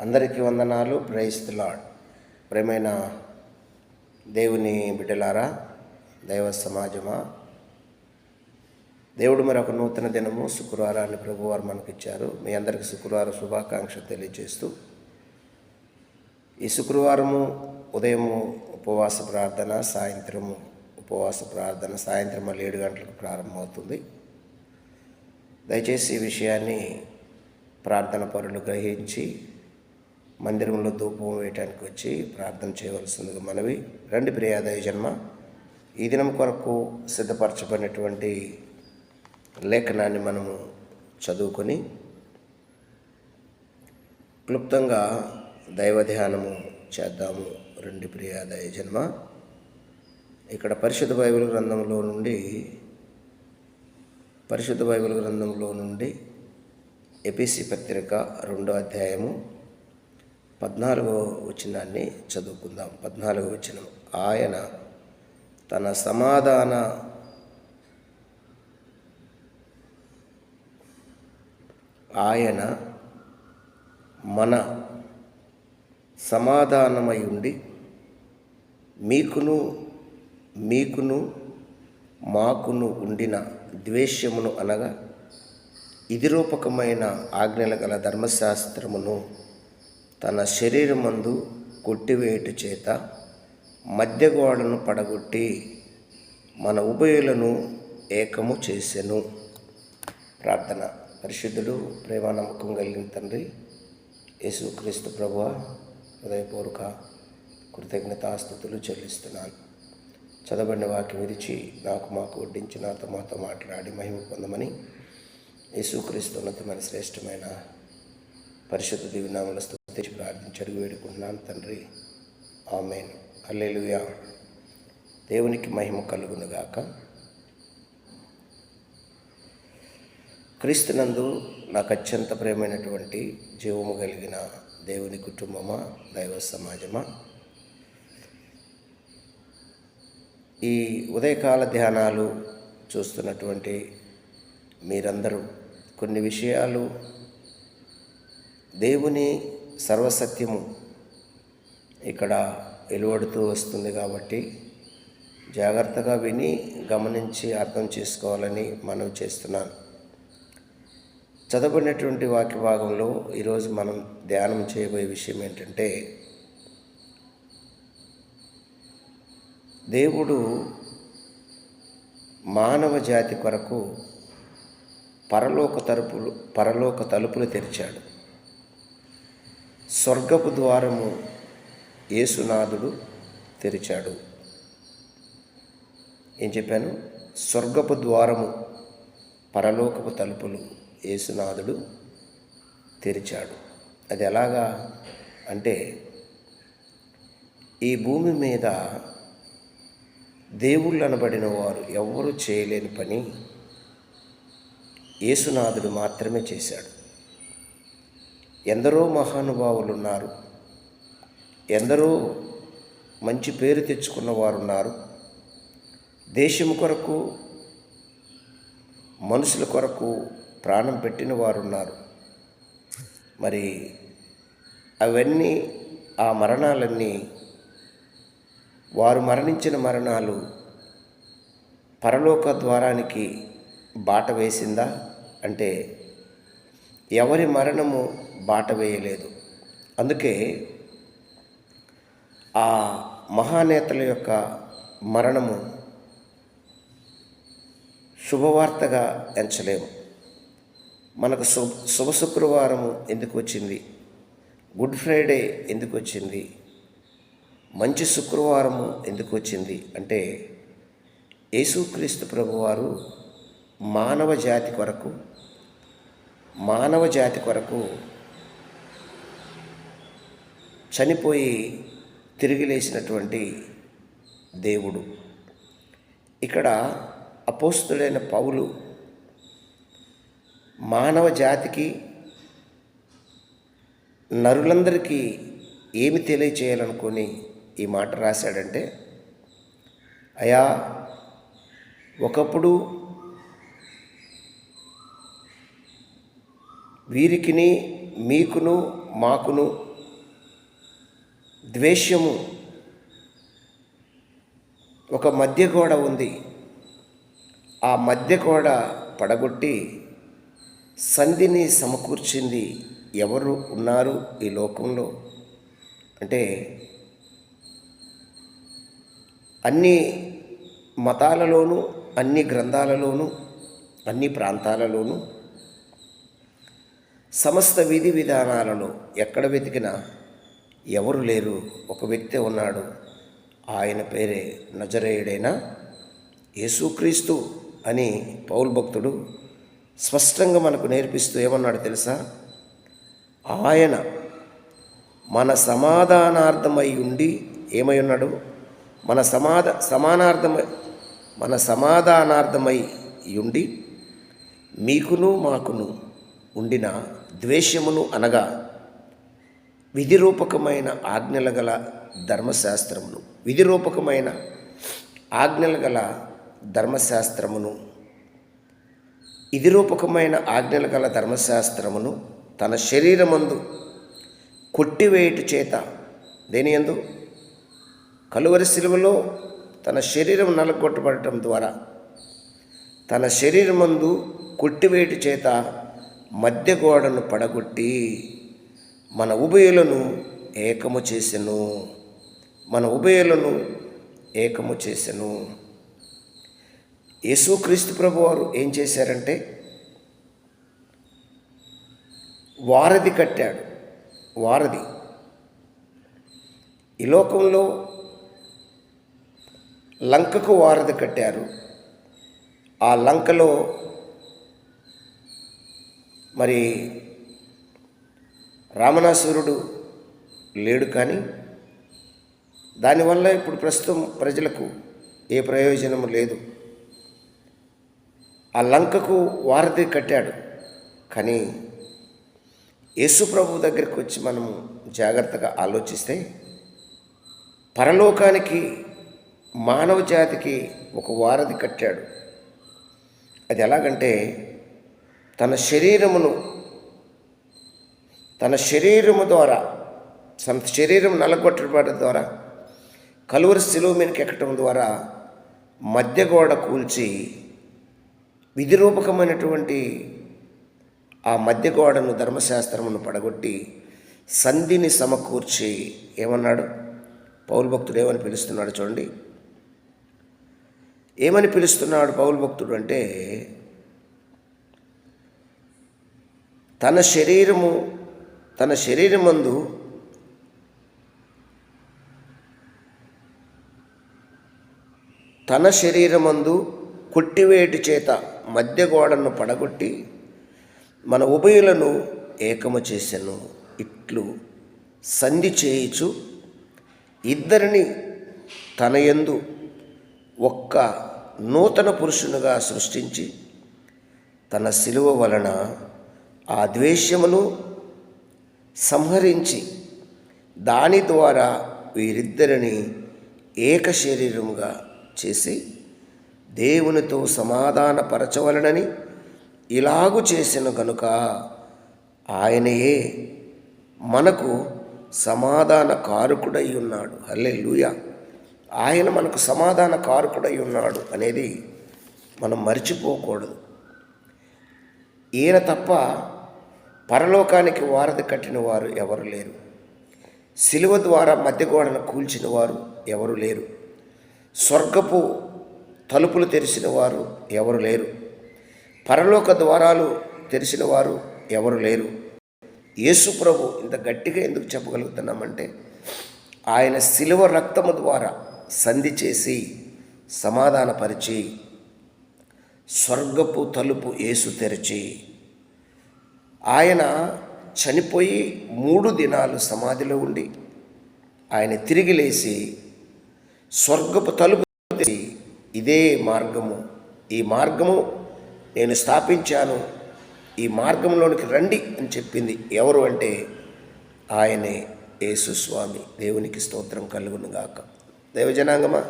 అందరికీ వందనాలు. Price lord ప్రేమైన దేవుని బిడ్డలారా దైవ సమాజమా దేవుడు మరొక నూతన దినము శుక్రవారాన్ని ప్రభువారు మనకిచ్చారు. మీ అందరికీ శుక్రవారం శుభాకాంక్ష తెలియజేస్తూ ఈ శుక్రవారము ఉదయము ఉపవాస ప్రార్థన సాయంత్రము ఉపవాస ప్రార్థన సాయంత్రం మళ్ళీ ఏడు గంటలకు ప్రారంభమవుతుంది. దయచేసి ఈ విషయాన్ని ప్రార్థన పరులు గ్రహించి మందిరంలో ధూపం వేయటానికి వచ్చి ప్రార్థన చేయవలసిందిగా మనవి. రండి ప్రియాదయ జన్మ. ఈ దినం కొరకు సిద్ధపరచబడినటువంటి లేఖనాన్ని మనము చదువుకొని క్లుప్తంగా దైవ ధ్యానము చేద్దాము. రెండు ప్రియాదయ జన్మ. ఇక్కడ పరిశుద్ధ బైబిల్ గ్రంథంలో నుండి పరిశుద్ధ బైబిల్ గ్రంథంలో నుండి ఎపిసి పత్రిక రెండో అధ్యాయము పద్నాలుగో వచనాన్ని చదువుకుందాం. పద్నాలుగో వచనం. ఆయన తన సమాధాన ఆయన మన సమాధానమై ఉండి మీకును మీకును మాకును ఉండిన ద్వేష్యమును అనగా ఇది రూపకమైన ఆజ్ఞల గల ధర్మశాస్త్రమును తన శరీరమందు కొట్టివేయుట చేత మధ్యగోడను పడగొట్టి మన ఉభయులను ఏకము చేసెను. ప్రార్థన. పరిశుద్ధుడు ప్రేమ నమ్మకం కలిగిన తండ్రి యేసుక్రీస్తు ప్రభువ హృదయపూర్వక కృతజ్ఞతాస్థుతులు చెల్లిస్తున్నాను. చదవబడిన వాకి విరిచి నాకు మాకు వడ్డించి నాతో మాతో మాట్లాడి మహిమ పొందమని యేసుక్రీస్తు ఉన్నతమైన శ్రేష్టమైన పరిశుద్ధ దివినామల తెచ్చి ప్రార్థించి అడుగు వేడుకుంటున్నాను తండ్రి. ఆమెన్. అల్లెలుయా దేవునికి మహిమ కలుగునుగాక. క్రీస్తునందు నాకు అత్యంత ప్రేమైనటువంటి జీవము కలిగిన దేవుని కుటుంబమా దైవ సమాజమా? ఈ ఉదయకాల ధ్యానాలు చూస్తున్నటువంటి మీరందరూ కొన్ని విషయాలు దేవుని సర్వసత్యము ఇక్కడ వెలువడుతూ వస్తుంది కాబట్టి జాగ్రత్తగా విని గమనించి అర్థం చేసుకోవాలని మనవి చేస్తున్నాను. చదవబడినటువంటి వాక్య భాగంలో ఈరోజు మనం ధ్యానం చేయబోయే విషయం ఏంటంటే దేవుడు మానవ జాతి కొరకు పరలోక తలుపులు పరలోక తలుపులు తెరిచాడు. స్వర్గపు ద్వారము యేసునాథుడు తెరిచాడు. ఏం చెప్పాను? స్వర్గపు ద్వారము పరలోకపు తలుపులు యేసునాథుడు తెరిచాడు. అది ఎలాగా అంటే ఈ భూమి మీద దేవుళ్ళు అనబడిన వారు ఎవరు చేయలేని పని యేసునాథుడు మాత్రమే చేశాడు. ఎందరో మహానుభావులు ఉన్నారు ఎందరో మంచి పేరు తెచ్చుకున్న వారు ఉన్నారు దేశం కొరకు మనుషుల కొరకు ప్రాణం పెట్టిన వారు ఉన్నారు మరి అవన్నీ ఆ మరణాలన్నీ వారు మరణించిన మరణాలు పరలోక ద్వారానికి బాట వేసిందా? అంటే ఎవరి మరణము బాట వేయలేదు. అందుకే ఆ మహానేతల యొక్క మరణము శుభవార్తగా ఎంచలేము. మనకు శుభ శుభ శుక్రవారము ఎందుకు వచ్చింది? గుడ్ ఫ్రైడే ఎందుకు వచ్చింది? మంచి శుక్రవారము ఎందుకు వచ్చింది? అంటే యేసుక్రీస్తు ప్రభువారు మానవ జాతి కొరకు మానవ జాతి కొరకు చనిపోయి తిరిగి లేచినటువంటి దేవుడు. ఇక్కడ అపోస్తుడైన పౌలు మానవ జాతికి నరులందరికీ ఏమి తెలియచేయాలనుకొని ఈ మాట రాశాడంటే అయా ఒకప్పుడు వీరికిని మీకును మాకును ద్వేషము. ఒక మధ్య గోడ ఉంది. ఆ మధ్య గోడ పడగొట్టి సంధిని సమకూర్చింది ఎవరు ఉన్నారు ఈ లోకంలో? అంటే అన్ని మతాలలోనూ అన్ని గ్రంథాలలోనూ అన్ని ప్రాంతాలలోనూ సమస్త విధి విధానాలలో ఎక్కడ వెతికినా ఎవరు లేరు? ఒక వ్యక్తి ఉన్నాడు. ఆయన పేరే నజరేయుడైన? యేసుక్రీస్తు అని పౌల్ భక్తుడు స్పష్టంగా మనకు నేర్పిస్తూ ఏమన్నాడు తెలుసా? ఆయన మన సమాధానార్థమై ఉండి ఏమై ఉన్నాడు? మన సమాధ సమానార్థమై మన సమాధానార్థమై ఉండి మీకును మాకును ఉండిన ద్వేషమును అనగా విధిరూపకమైన ఆజ్ఞల గల ధర్మశాస్త్రమును విధిరూపకమైన ఆజ్ఞల గల ధర్మశాస్త్రమును ఇదిరూపకమైన ఆజ్ఞల గల ధర్మశాస్త్రమును తన శరీరమందు కొట్టివేయుట చేత దేని ఎందు కలువరి శిలువలో తన శరీరం నలగొట్టబడటం ద్వారా తన శరీరమందు కొట్టివేయుట చేత మధ్య గోడను పడగొట్టి మన ఉభయులను ఏకము చేసెను. మన ఉభయులను ఏకము చేసెను. యేసుక్రీస్తు ప్రభు వారు ఏం చేశారంటే వారధి కట్టాడు. వారధి. ఈ లోకంలో లంకకు వారధి కట్టారు. ఆ లంకలో మరి రామణాసురుడు లేడు కానీ దానివల్ల ఇప్పుడు ప్రస్తుతం ప్రజలకు ఏ ప్రయోజనము లేదు. ఆ లంకకు వారధి కట్టాడు. కానీ యేసుప్రభు దగ్గరికి వచ్చి మనము జాగ్రత్తగా ఆలోచిస్తే పరలోకానికి మానవ జాతికి ఒక వారధి కట్టాడు. అది ఎలాగంటే తన శరీరమును తన శరీరము ద్వారా తన శరీరం నలగొట్టబడడం ద్వారా కలువరి శిలువ మీదకి ఎక్కడం ద్వారా మధ్య గోడ కూల్చి విధిరూపకమైనటువంటి ఆ మధ్య గోడను ధర్మశాస్త్రమును పడగొట్టి సంధిని సమకూర్చి ఏమన్నాడు? పౌరు భక్తుడు ఏమని పిలుస్తున్నాడు చూడండి. ఏమని పిలుస్తున్నాడు పౌరు భక్తుడు అంటే తన శరీరము తన శరీరమందు తన శరీరమందు కొట్టివేటి చేత మధ్య గోడను పడగొట్టి మన ఉభయులను ఏకము చేశాను ఇట్లు సంధి చేయిచు ఇద్దరిని తన యందు ఒక్క నూతన పురుషునిగా సృష్టించి తన శిలువ వలన ఆ ద్వేషమును సంహరించి దాని ద్వారా వీరిద్దరిని ఏక శరీరముగా చేసి దేవునితో సమాధానపరచవలనని ఇలాగు చేసిన గనుక ఆయనయే మనకు సమాధాన కారుకుడై ఉన్నాడు హల్లే ఆయన మనకు సమాధాన కారుకుడై ఉన్నాడు అనేది మనం మర్చిపోకూడదు. ఈయన తప్ప పరలోకానికి వారధి కట్టిన వారు ఎవరు లేరు. శిలువ ద్వారా మధ్య గోడను కూల్చిన వారు ఎవరు లేరు. స్వర్గపు తలుపులు తెరిచిన వారు ఎవరు లేరు. పరలోక ద్వారాలు తెరిచిన వారు ఎవరు లేరు. యేసు ప్రభు ఇంత గట్టిగా ఎందుకు చెప్పగలుగుతున్నామంటే ఆయన శిలువ రక్తము ద్వారా సంధి చేసి సమాధానపరిచి స్వర్గపు తలుపు యేసు తెరిచి ఆయన చనిపోయి మూడు దినాలు సమాధిలో ఉండి ఆయన తిరిగి లేచి స్వర్గపు తలుపు ఇదే మార్గము. ఈ మార్గము నేను స్థాపించాను. ఈ మార్గంలోనికి రండి అని చెప్పింది ఎవరు అంటే ఆయనే యేసుస్వామి దేవునికి స్తోత్రం కలుగును గాక. దేవజనాంగమా?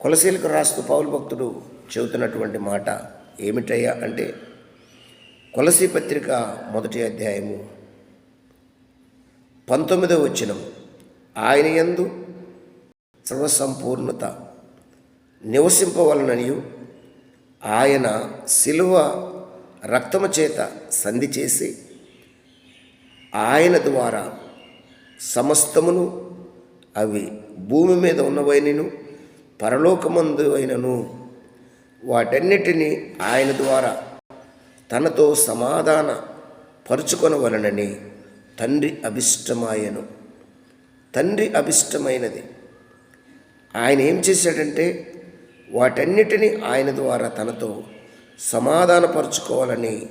కొలసీలకు రాస్తూ పౌరు భక్తుడు చెబుతున్నటువంటి మాట ఏమిటయ్యా అంటే కొలసీ పత్రిక మొదటి అధ్యాయము పంతొమ్మిదవ వచనం. ఆయన యందు సర్వసంపూర్ణత నివసింపవలననియు ఆయన శిలువ రక్తము చేత సంధి చేసి ఆయన ద్వారా సమస్తమును అవి భూమి మీద ఉన్నవైనను పరలోకమందు అయినను వాటన్నిటినీ ఆయన ద్వారా తనతో సమాధాన పరుచుకొనవలనని తండ్రి అభిష్టమాయను. తండ్రి అభిష్టమైనది. ఆయన ఏం చేశాడంటే వాటన్నిటినీ ఆయన ద్వారా తనతో సమాధానపరుచుకోవాలని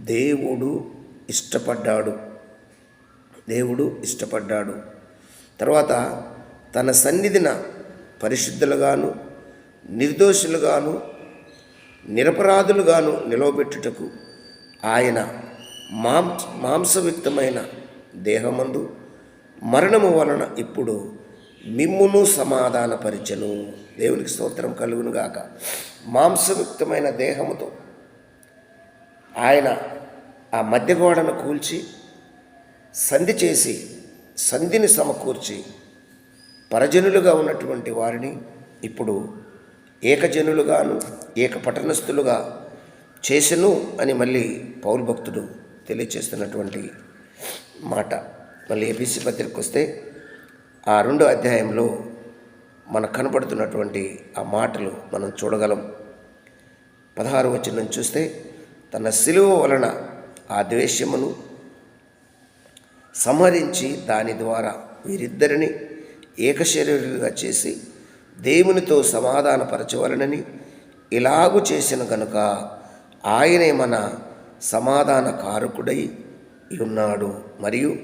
దేవుడు ఇష్టపడ్డాడు. దేవుడు ఇష్టపడ్డాడు. తర్వాత తన సన్నిధిన పరిశుద్ధులుగాను నిర్దోషులుగాను నిరపరాధులుగాను నిలవబెట్టుటకు ఆయన మాంస మాంసయుక్తమైన దేహమందు మరణము వలన ఇప్పుడు మిమ్మును సమాధానపరిచను. దేవునికి స్తోత్రం కలుగును గాక మాంసయుక్తమైన దేహముతో ఆయన ఆ మధ్య గోడను కూల్చి సంధి చేసి సంధిని సమకూర్చి పరజనులుగా ఉన్నటువంటి వారిని ఇప్పుడు ఏకజనులుగాను ఏక పఠనస్థులుగా చేసెను అని మళ్ళీ పౌరు భక్తుడు తెలియచేస్తున్నటువంటి మాట. మళ్ళీ ఏపీసీ పత్రికకు వస్తే ఆ రెండో అధ్యాయంలో మనకు కనపడుతున్నటువంటి ఆ మాటలు మనం చూడగలం. పదహారు వచ్చిన చూస్తే తన సిలువ వలన ఆ ద్వేషమును సంహరించి దాని ద్వారా వీరిద్దరిని ఏకశరీరులుగా చేసి దేవునితో సమాధానపరచవలనని ఇలాగు చేసిన గనుక ఆయనే మన సమాధాన కారకుడై ఉన్నాడు. మరియు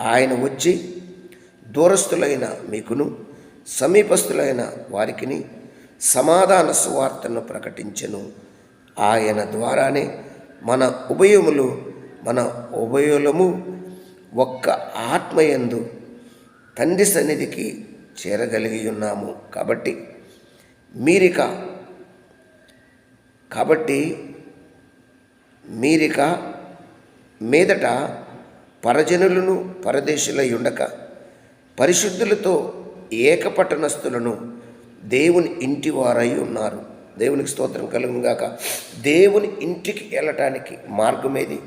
ఆయన వచ్చి దూరస్థులైన మీకును సమీపస్థులైన వారికిని సమాధాన సువార్తను ప్రకటించెను. ఆయన ద్వారానే మన ఉభయములు మన ఉభయములము ఒక్క ఆత్మయందు తండ్రి సన్నిధికి చేరగలిగి ఉన్నాము. కాబట్టి మీరిక కాబట్టి మీరిక మీదట పరజనులను పరదేశులై ఉండక పరిశుద్ధులతో ఏకపట్టణస్థులను దేవుని ఇంటి వారై ఉన్నారు. దేవునికి స్తోత్రం కలుగుగాక దేవుని ఇంటికి వెళ్ళటానికి మార్గమేది?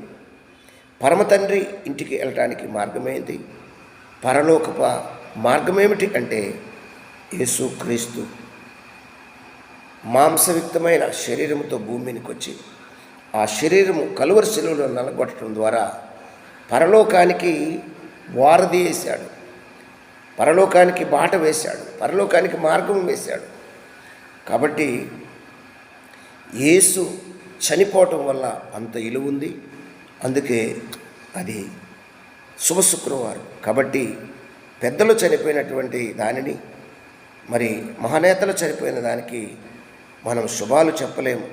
పరమతండ్రి ఇంటికి వెళ్ళటానికి మార్గమేది? పరలోకప మార్గమేమిటి అంటే యేసుక్రీస్తు. మాంసయుక్తమైన శరీరంతో భూమికి వచ్చి ఆ శరీరము కలువరి శిలువలో నలగొట్టడం ద్వారా పరలోకానికి వారధి వేశాడు పరలోకానికి బాట వేశాడు. పరలోకానికి మార్గం వేశాడు. కాబట్టి యేసు చనిపోవటం వల్ల అంత ఇలువుంది అందుకే అది శుభ శుక్రవారం. కాబట్టి పెద్దలు చనిపోయినటువంటి దానిని మరి మహానేతలు చనిపోయిన దానికి మనం శుభాలు చెప్పలేము.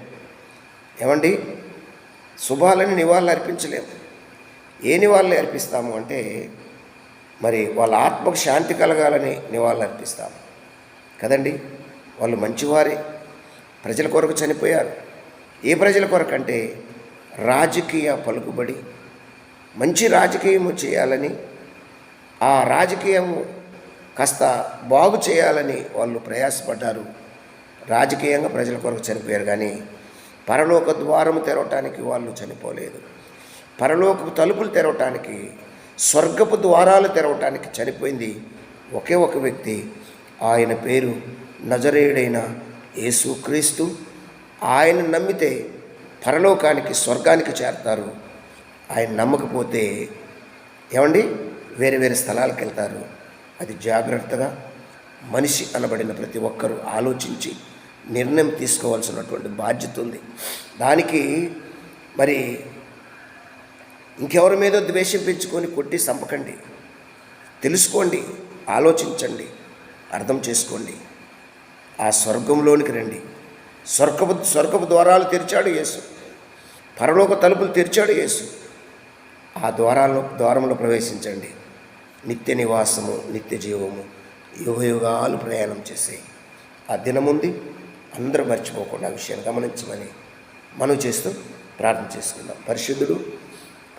ఏమండి? శుభాలని నివాళులు అర్పించలేము. ఏ నివాళులు అర్పిస్తాము అంటే మరి వాళ్ళ ఆత్మకు శాంతి కలగాలని నివాళులు అర్పిస్తాము. కదండి? వాళ్ళు మంచివారే. ప్రజల కొరకు చనిపోయారు. ఏ ప్రజల కొరకు అంటే రాజకీయ పలుకుబడి మంచి రాజకీయము చేయాలని ఆ రాజకీయము కాస్త బాగు చేయాలని వాళ్ళు ప్రయాసపడ్డారు. రాజకీయంగా ప్రజల కొరకు చనిపోయారు కానీ పరలోక ద్వారము తెరవటానికి వాళ్ళు చనిపోలేదు. పరలోకపు తలుపులు తెరవటానికి స్వర్గపు ద్వారాలు తెరవటానికి చనిపోయింది ఒకే ఒక వ్యక్తి. ఆయన పేరు నజరేయుడైన యేసుక్రీస్తు ఆయన నమ్మితే పరలోకానికి స్వర్గానికి చేరతారు. ఆయన నమ్మకపోతే ఏమండి? వేరే వేరే స్థలాలకు వెళ్తారు అది జాగ్రత్తగా మనిషి అనబడిన ప్రతి ఒక్కరూ ఆలోచించి నిర్ణయం తీసుకోవాల్సినటువంటి బాధ్యత ఉంది. దానికి మరి ఇంకెవరి మీద ద్వేషం పెంచుకొని కొట్టి చంపకండి తెలుసుకోండి ఆలోచించండి అర్థం చేసుకోండి. ఆ స్వర్గంలోనికి రండి. స్వర్గపు స్వర్గపు ద్వారాలు తెరిచాడు యేసు. పరలోక తలుపులు తెరిచాడు యేసు. ఆ ద్వారాల్లో ద్వారంలో ప్రవేశించండి. నిత్య నివాసము నిత్య జీవము యుగయుగాలు ప్రయాణం చేసే ఆ దినముంది అందరూ మర్చిపోకుండా ఆ విషయాన్ని గమనించమని మనం చేస్తూ ప్రార్థన చేసుకుందాం. పరిశుద్ధుడు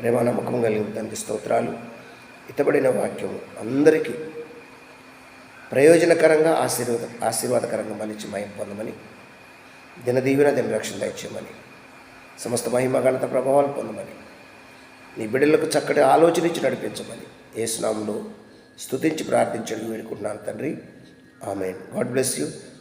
ప్రేమ నమ్మకం కలిగిన తండ్రి స్తోత్రాలు ఇతబడిన వాక్యము అందరికీ ప్రయోజనకరంగా ఆశీర్వాద ఆశీర్వాదకరంగా మలిచి మహిమ పొందమని దినదీవిన దిన రక్షణ దయచేయమని సమస్త మహిమ ఘనత ప్రభావాలు పొందమని నీ బిడ్డలకు చక్కటి ఆలోచన ఇచ్చి నడిపించమని ఏ స్నామంలో స్తుతించి ప్రార్థించడం వేడుకుంటున్నాను తండ్రి. ఆమె గాడ్ బ్లెస్ యూ.